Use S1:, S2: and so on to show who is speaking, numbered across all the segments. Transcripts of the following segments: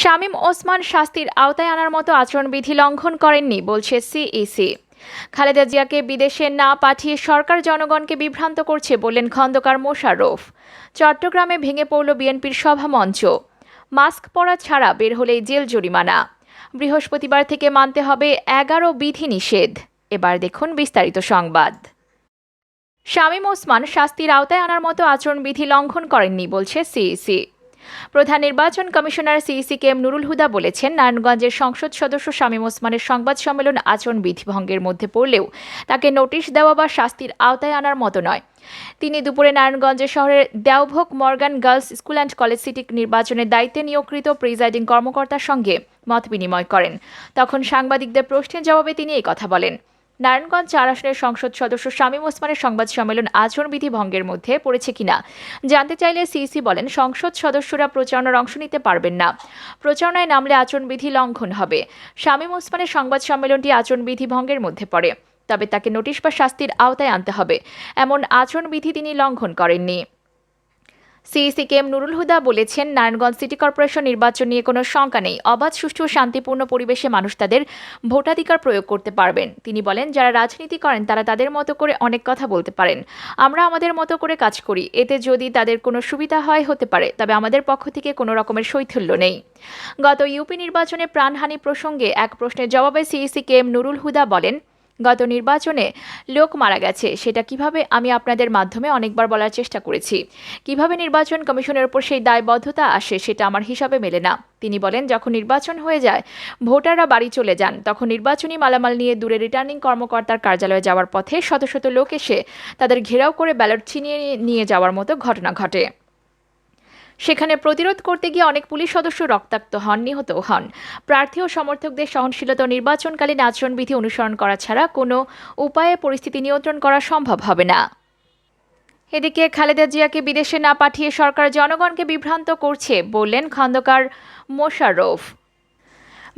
S1: শামীম ওসমান শাস্তির আওতায় আনার মতো আচরণবিধি লঙ্ঘন করেননি বলছে সিইসি e খালেদা জিয়াকে বিদেশে না পাঠিয়ে সরকার জনগণকে বিভ্রান্ত করছে বললেন খন্দকার মোশাররফ চট্টগ্রামে ভেঙে পড়ল বিএনপির সভামঞ্চ মাস্ক পরা ছাড়া বের হলেই জেল জরিমানা বৃহস্পতিবার থেকে মানতে হবে এগারো বিধি নিষেধ এবার দেখুন বিস্তারিত সংবাদ শামীম ওসমান শাস্তির আওতায় আনার মতো আচরণবিধি লঙ্ঘন করেননি বলছে সিইসি প্রধান নির্বাচন কমিশনার CEC K M Nurul Huda বলেছেন নারায়ণগঞ্জের সংসদ সদস্য শামীম ওসমানের সংবাদ সম্মেলন আচরণ বিধিভঙ্গের মধ্যে পড়লেও তাকে নোটিশ দেওয়া বা শাস্তির আওতায় আনার মতো নয় তিনি দুপুরে নারায়ণগঞ্জের শহরের Deobhog Morgan girls school and college city নির্বাচনের দায়িত্বে নিয়োগকৃত প্রিজাইডিং কর্মকর্তার সঙ্গে মত বিনিময় করেন তখন সাংবাদিকদের প্রশ্নের জবাবে তিনি এই কথা বলেন নারায়ণগঞ্জ চার আসনের সংসদ সদস্য শামীম ওসমানের সংবাদ সম্মেলন আচরণবিধি ভঙ্গের মধ্যে পড়েছে কিনা জানতে চাইলে সিইসি বলেন সংসদ সদস্যরা প্রচারণার অংশ নিতে পারবেন না প্রচারণায় নামলে আচরণবিধি লঙ্ঘন হবে শামীম ওসমানের সংবাদ সম্মেলনটি আচরণবিধি ভঙ্গের মধ্যে পড়ে তবে তাকে নোটিশ বা শাস্তির আওতায় আনতে হবে এমন আচরণবিধি তিনি লঙ্ঘন করেননি সিইসিকেএম নুরুল হুদা বলেছেন নারায়ণগঞ্জ সিটি কর্পোরেশন নির্বাচন নিয়ে কোনো শঙ্কা নেই অবাধ সুষ্ঠু শান্তিপূর্ণ পরিবেশে মানুষ তাদের ভোটাধিকার প্রয়োগ করতে পারবেন তিনি বলেন যারা রাজনীতি করেন তারা তাদের মতো করে অনেক কথা বলতে পারেন আমরা আমাদের মতো করে কাজ করি এতে যদি তাদের কোনো সুবিধা হয় হতে পারে তবে আমাদের পক্ষ থেকে কোনো রকমের শৈথুল্য নেই গত ইউপি নির্বাচনে প্রাণহানি প্রসঙ্গে এক প্রশ্নের জবাবে সিইসিকেএম নুরুল হুদা বলেন গত নির্বাচনে লোক মারা গেছে সেটা কিভাবে আমি আপনাদের মাধ্যমে অনেকবার বলার চেষ্টা করেছি কিভাবে নির্বাচন কমিশনের উপর সেই দায়বদ্ধতা আসে সেটা আমার হিসাবে মেলে না তিনি বলেন যখন নির্বাচন হয়ে যায় ভোটাররা বাড়ি চলে যান তখন নির্বাচনী মালামাল নিয়ে দূরে রিটার্নিং কর্মকর্তার কার্যালয়ে যাওয়ার পথে শত শত লোক এসে তাদের ঘেরাও করে ব্যালট ছিনিয়ে নিয়ে যাওয়ার মতো ঘটনা ঘটে সেখানে প্রতিরোধ করতে গিয়ে অনেক পুলিশ সদস্য রক্তাক্ত হন নিহত হন প্রার্থী ও সমর্থকদের সহনশীলতা নির্বাচনকালীন আচরণবিধি অনুসরণ করা ছাড়া কোনো উপায়ে পরিস্থিতি নিয়ন্ত্রণ করা সম্ভব হবে না এদিকে খালেদা জিয়াকে বিদেশে না পাঠিয়ে সরকার জনগণকে বিভ্রান্ত করছে বললেন খন্দকার মোশাররফ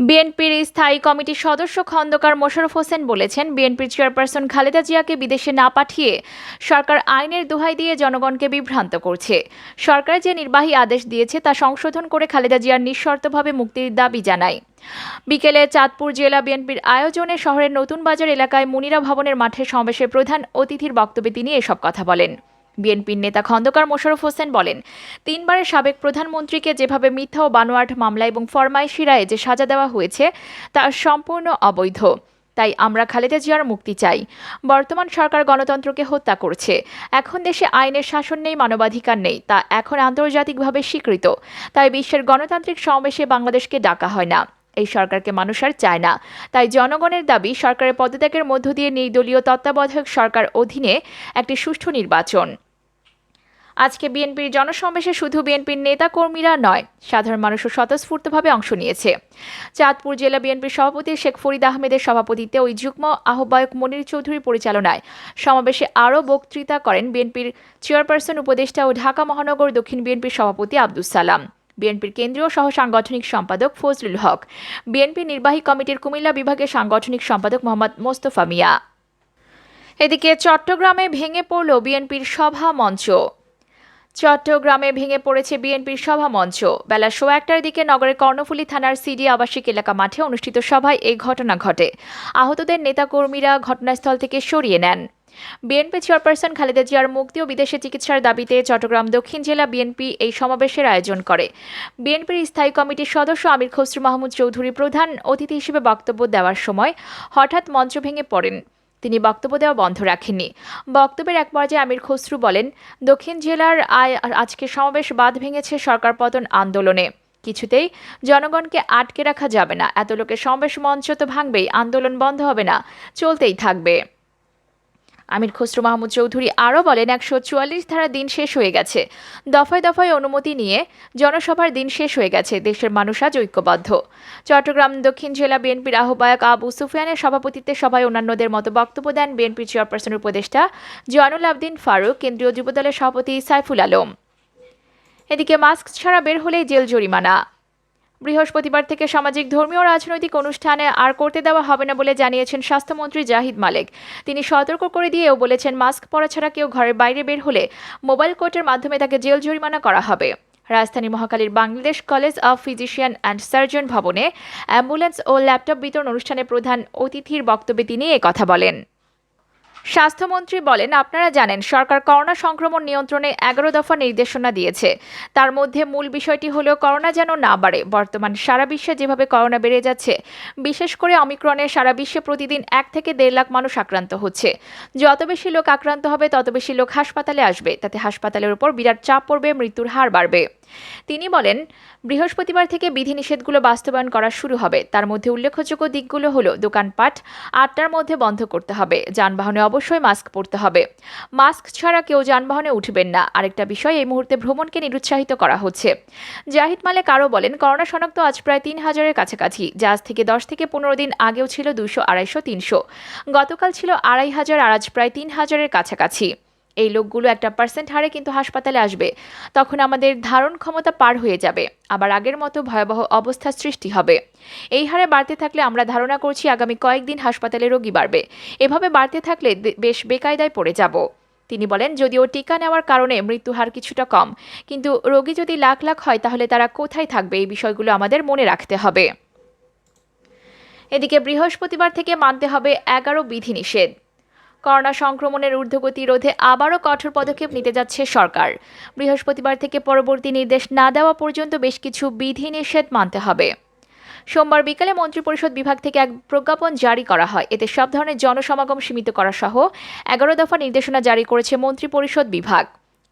S1: বিএনপির স্থায়ী কমিটির সদস্য খন্দকার মোশারফ হোসেন বলেছেন বিএনপির চেয়ারপারসন খালেদা জিয়াকে বিদেশে না পাঠিয়ে সরকার আইনের দোহাই দিয়ে জনগণকে বিভ্রান্ত করছে সরকার যে নির্বাহী আদেশ দিয়েছে তা সংশোধন করে খালেদা জিয়ার নিঃশর্তভাবে মুক্তির দাবি জানায় বিকেলে চাঁদপুর জেলা বিএনপির আয়োজনে শহরের নতুন বাজার এলাকায় মুনিরা ভবনের মাঠে সমাবেশে প্রধান অতিথির বক্তব্যে তিনি এসব কথা বলেন বিএনপির নেতা খন্দকার মোশারফ হোসেন বলেন তিনবারের সাবেক প্রধানমন্ত্রীকে যেভাবে মিথ্যা ও বানোয়াট মামলা এবং ফরমাইশি রায়ে যে সাজা দেওয়া হয়েছে তা সম্পূর্ণ অবৈধ তাই আমরা খালেদা জিয়ার মুক্তি চাই বর্তমান সরকার গণতন্ত্রকে হত্যা করছে এখন দেশে আইনের শাসন নেই মানবাধিকার নেই তা এখন আন্তর্জাতিকভাবে স্বীকৃত তাই বিশ্বের গণতান্ত্রিক সমাবেশে বাংলাদেশকে ডাকা হয় না এই সরকারকে মানুষ আর চায় না তাই জনগণের দাবি সরকারের পদত্যাগের মধ্য দিয়ে নির্দলীয় তত্ত্বাবধায়ক সরকার অধীনে একটি সুষ্ঠু নির্বাচন আজকে বিএনপির জনসমাবেশে শুধু বিএনপির নেতা কর্মীরা নয় সাধারণ মানুষও স্বতঃস্ফূর্তভাবে অংশ নিয়েছে চাঁদপুর জেলা বিএনপির সভাপতি শেখ ফরিদ আহমেদের সভাপতিত্বে ওই যুগ্ম আহ্বায়ক মনির চৌধুরী পরিচালনায় সমাবেশে আরও বক্তৃতা করেন বিএনপির চেয়ারপারসন উপদেষ্টা ও ঢাকা মহানগর দক্ষিণ বিএনপির সভাপতি আব্দুল সালাম বিএনপির কেন্দ্রীয় সহ সাংগঠনিক সম্পাদক ফজলুল হক বিএনপি নির্বাহী কমিটির কুমিল্লা বিভাগের সাংগঠনিক সম্পাদক মোহাম্মদ মোস্তফা মিয়া এদিকে চট্টগ্রামে ভেঙে পড়ল বিএনপির সভা মঞ্চ চট্টগ্রামে ভেঙে পড়েছে বিএনপির সভা মঞ্চ বেলা শো একটার দিকে নগরের কর্ণফুলী থানার সিডি আবাসিক এলাকা মাঠে অনুষ্ঠিত সভায় এই ঘটনা ঘটে আহতদের নেতাকর্মীরা ঘটনাস্থল থেকে সরিয়ে নেন বিএনপি চেয়ারপারসন খালেদা জিয়ার মুক্তি ও বিদেশে চিকিৎসার দাবিতে চট্টগ্রাম দক্ষিণ জেলা বিএনপি এই সমাবেশের আয়োজন করে বিএনপির স্থায়ী কমিটির সদস্য আমির খসরু মাহমুদ চৌধুরী প্রধান অতিথি হিসেবে বক্তব্য দেওয়ার সময় হঠাৎ মঞ্চ ভেঙে পড়েন তিনি বক্তব্য দেওয়া বন্ধ রাখেননি বক্তব্যের এক পর্যায়ে আমির খসরু বলেন দক্ষিণ জেলার আয় আজকে সমাবেশ বাদ ভেঙেছে সরকার পতন আন্দোলনে কিছুতেই জনগণকে আটকে রাখা যাবে না এত লোকের সমাবেশ মঞ্চ তো ভাঙবেই আন্দোলন বন্ধ হবে না চলতেই থাকবে আমির খসরু মাহমুদ চৌধুরী আরও বলেন একশো চুয়াল্লিশ ধারা দিন শেষ হয়ে গেছে দফায় দফায় অনুমতি নিয়ে জনসভার দিন শেষ হয়ে গেছে দেশের মানুষ আজ ঐক্যবদ্ধ চট্টগ্রাম দক্ষিণ জেলা বিএনপির আহ্বায়ক আবু সুফিয়ানের সভাপতিত্বে সভায় অন্যান্যদের মতো বক্তব্য দেন বিএনপি চেয়ারপারসনের উপদেষ্টা জয়নুল আবদিন ফারুক কেন্দ্রীয় যুবদলের সভাপতি সাইফুল আলম এদিকে মাস্ক ছাড়া বের হলে জেল জরিমানা বৃহস্পতিবার থেকে সামাজিক ধর্মীয় রাজনৈতিক অনুষ্ঠানে আর করতে দেওয়া হবে না বলে জানিয়েছেন স্বাস্থ্যমন্ত্রী জাহিদ মালেক তিনি সতর্ক করে দিয়েও বলেছেন মাস্ক পরা ছাড়া কেউ ঘরের বাইরে বের হলে মোবাইল কোর্টের মাধ্যমে তাকে জেল জরিমানা করা হবে রাজধানী মহাকালীর Bangladesh college of physician and surgeon ভবনে অ্যাম্বুলেন্স ও ল্যাপটপ বিতরণ অনুষ্ঠানে প্রধান অতিথির বক্তব্যে তিনি কথা বলেন স্বাস্থ্যমন্ত্রী বলেন আপনারা জানেন সরকার করোনা সংক্রমণ নিয়ন্ত্রণে এগারো দফা নির্দেশনা দিয়েছে তার মধ্যে মূল বিষয়টি হল করোনা যেন না বাড়ে বর্তমান সারা বিশ্বে যেভাবে করোনা বেড়ে যাচ্ছে বিশেষ করে অমিক্রণে সারা বিশ্বে প্রতিদিন এক থেকে দেড় লাখ মানুষ আক্রান্ত হচ্ছে যত বেশি লোক আক্রান্ত হবে তত বেশি লোক হাসপাতালে আসবে তাতে হাসপাতালের উপর বিরাট চাপ পড়বে মৃত্যুর হার বাড়বে তিনি বলেন বৃহস্পতিবার থেকে বিধিনিষেধগুলো বাস্তবায়ন করা শুরু হবে তার মধ্যে উল্লেখযোগ্য দিকগুলো হলো দোকানপাট আটটার মধ্যে বন্ধ করতে হবে যানবাহনে অবশ্যই মাস্ক পরতে হবে মাস্ক ছাড়া কেউ যানবাহনে উঠবেন না আরেকটা বিষয় এই মুহূর্তে ভ্রমণকে নিরুৎসাহিত করা হচ্ছে জাহিদ মালেক আরও বলেন করোনা শনাক্ত আজ প্রায় তিন হাজারের কাছাকাছি যা আজ থেকে দশ থেকে পনেরো দিন আগেও ছিল দুশো আড়াইশো তিনশো গতকাল ছিল আড়াই হাজার আর আজ প্রায় তিন হাজারের কাছাকাছি এই লোকগুলো একটা পার্সেন্ট হারে কিন্তু হাসপাতালে আসবে তখন আমাদের ধারণ ক্ষমতা পার হয়ে যাবে আবার আগের মতো ভয়াবহ অবস্থা সৃষ্টি হবে এই হারে বাড়তে থাকলে আমরা ধারণা করছি আগামী কয়েকদিন হাসপাতালে রোগী বাড়বে এভাবে বাড়তে থাকলে বেশ বেকায়দায় পড়ে যাব তিনি বলেন যদিও টিকা নেওয়ার কারণে মৃত্যু হার কিছুটা কম কিন্তু রোগী যদি লাখ লাখ হয় তাহলে তারা কোথায় থাকবে এই বিষয়গুলো আমাদের মনে রাখতে হবে এদিকে বৃহস্পতিবার থেকে মানতে হবে এগারো বিধিনিষেধ করোনা সংক্রমণের ঊর্ধ্বগতি রোধে আবারও কঠোর পদক্ষেপ নিতে যাচ্ছে সরকার বৃহস্পতিবার থেকে পরবর্তী নির্দেশ না দেওয়া পর্যন্ত বেশ কিছু বিধিনিষেধ মানতে হবে সোমবার বিকালে মন্ত্রিপরিষদ বিভাগ থেকে এক প্রজ্ঞাপন জারি করা হয় এতে সব ধরনের জনসমাগম সীমিত করা সহ এগারো দফা নির্দেশনা জারি করেছে মন্ত্রিপরিষদ বিভাগ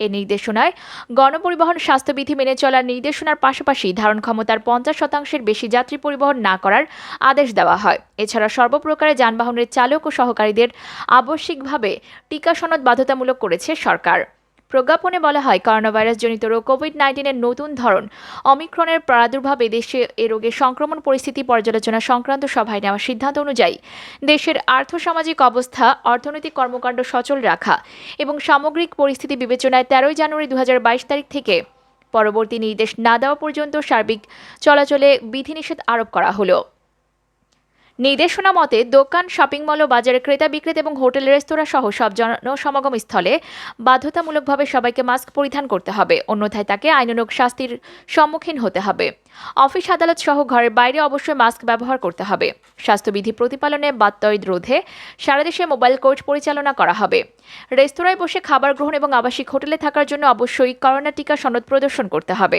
S1: এ নির্দেশনায় গণপরিবহন স্বাস্থ্যবিধি মেনে চলার নির্দেশনার পাশাপাশি ধারণ ক্ষমতার পঞ্চাশ শতাংশের বেশি যাত্রী পরিবহন না করার আদেশ দেওয়া হয় এছাড়া সর্বপ্রকারের যানবাহনের চালক ও সহকারীদের আবশ্যিকভাবে টিকা সনদ বাধ্যতামূলক করেছে সরকার প্রজ্ঞাপনে বলা হয় করোনা ভাইরাসজনিত রোগ কোভিড নাইন্টিনের নতুন ধরন অমিক্রনের প্রাদুর্ভাবে দেশে এ রোগের সংক্রমণ পরিস্থিতি পর্যালোচনা সংক্রান্ত সভায় নেওয়া সিদ্ধান্ত অনুযায়ী দেশের আর্থসামাজিক অবস্থা অর্থনৈতিক কর্মকাণ্ড সচল রাখা এবং সামগ্রিক পরিস্থিতি বিবেচনায় তেরোই জানুয়ারি দু তারিখ থেকে পরবর্তী নির্দেশ না দেওয়া পর্যন্ত সার্বিক চলাচলে বিধিনিষেধ আরোপ করা হলো নির্দেশনা মতে দোকান শপিং মল ও বাজারে ক্রেতা বিক্রেতা এবং হোটেল রেস্তোরাঁ সহ সব জনসমাগম স্থলে বাধ্যতামূলকভাবে সবাইকে মাস্ক পরিধান করতে হবে অন্যথায় তাকে আইনানুগ শাস্তির সম্মুখীন হতে হবে অফিস আদালত সহ ঘরের বাইরে অবশ্যই মাস্ক ব্যবহার করতে হবে স্বাস্থ্যবিধি প্রতিপালনে বাত্যয়দ রোধে সারা দেশে মোবাইল কোর্ট পরিচালনা করা হবে রেস্তোরাঁয় বসে খাবার গ্রহণ এবং আবাসিক হোটেলে থাকার জন্য অবশ্যই করোনা টিকা সনদ প্রদর্শন করতে হবে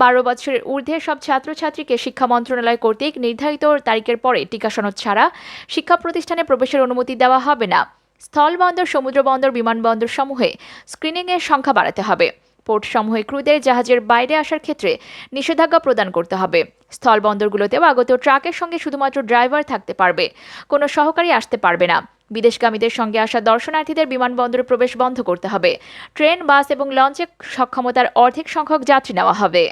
S1: বারো বছরের ঊর্ধ্বে সব ছাত্রছাত্রীকে শিক্ষা মন্ত্রণালয় কর্তৃক নির্ধারিত তারিখের পরে পত্রিকা সনদ ছাড়া শিক্ষা প্রতিষ্ঠানে প্রবেশের অনুমতি দেওয়া হবে না স্থলবন্দর সমুদ্রবন্দর বিমানবন্দর সমূহে স্ক্রিনিংয়ের সংখ্যা বাড়াতে হবে পোর্ট সমূহে ক্রুদের জাহাজের বাইরে আসার ক্ষেত্রে নিষেধাজ্ঞা প্রদান করতে হবে স্থলবন্দরগুলোতেও আগত ট্রাকের সঙ্গে শুধুমাত্র ড্রাইভার থাকতে পারবে কোনো সহকারী আসতে পারবে না বিদেশগামীদের সঙ্গে আসা দর্শনার্থীদের বিমানবন্দরে প্রবেশ বন্ধ করতে হবে ট্রেন বাস এবং লঞ্চে সক্ষমতার অর্ধেক সংখ্যক যাত্রী নেওয়া হবে